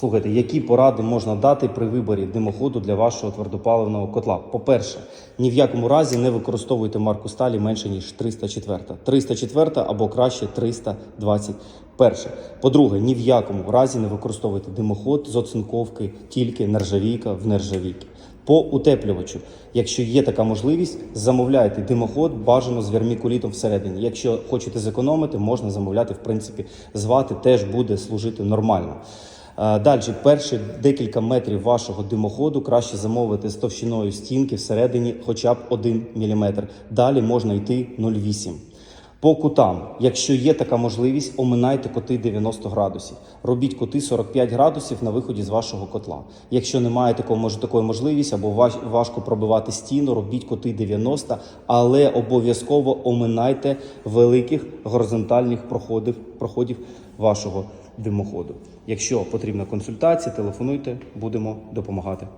Слухайте, які поради можна дати при виборі димоходу для вашого твердопаливного котла? По-перше, ні в якому разі не використовуйте марку сталі менше ніж 304. 304 або краще 321. По-друге, ні в якому разі не використовуйте димоход з оцинковки тільки нержавійка в нержавійки. По утеплювачу, якщо є така можливість, замовляйте димоход бажано з вермікулітом всередині. Якщо хочете зекономити, можна замовляти, в принципі, звати теж буде служити нормально. Е, Далі, перші декілька метрів вашого димоходу краще замовити з товщиною стінки всередині хоча б 1 мм. Далі можна йти 0,8 по кутам, якщо є така можливість, оминайте коти 90 градусів. Робіть коти 45 градусів на виході з вашого котла. Якщо немає такого може такої можливості або важ- важко пробивати стіну, робіть коти 90, але обов'язково оминайте великих горизонтальних проходів, проходів вашого димоходу. Якщо потрібна консультація, телефонуйте, будемо допомагати.